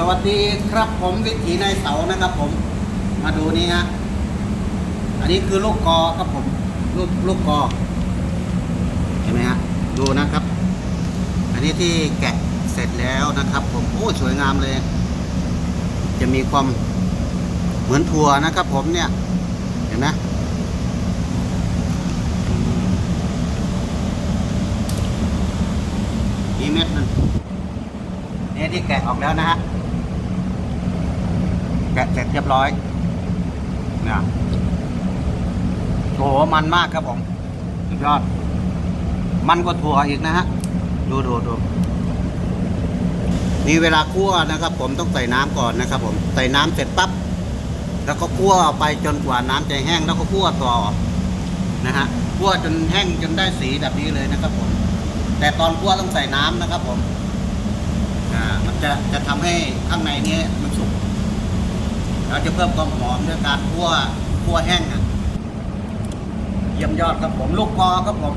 สวัสดีครับผมวิถีในเสานะครับผมมาดูนี่ฮะอันนี้คือลูกกอครับผมลูกลูกกอเห็นไหมฮะดูนะครับ อันนี้ที่แกะเสร็จแล้วนะครับ ผมโอ้สวยงามเลย จะมีความเหมือนถั่วนะครับ ผมเนี่ยเห็นไหมอีเม็ดนึงนี่ที่แกะออกแล้วนะฮะ แกะเสร็จเรียบร้อยเนี่ยโอ้โหมันมากครับผมสุดยอด มันกว่าถั่วอีกนะฮะ ดูดูดูมีเวลาคั่วนะครับ ผมต้องใส่น้ำก่อนนะครับ ผมใส่น้ำเสร็จปั๊บแล้วก็คั่วไปจนกว่าน้ำจะแห้งแล้วก็คั่วต่อนะฮะคั่วจนแห้งจนได้สีแบบนี้เลยนะครับ ผม แต่ตอนคั่วต้องใส่น้ำนะครับ ผมอ่ามันจะจะทำให้ข้างในนี้มัน เราจะเพิ่มความหอมด้วยการคั่วคั่วแห้งอะเยี่ยมยอดครับผมลูกคอครับผม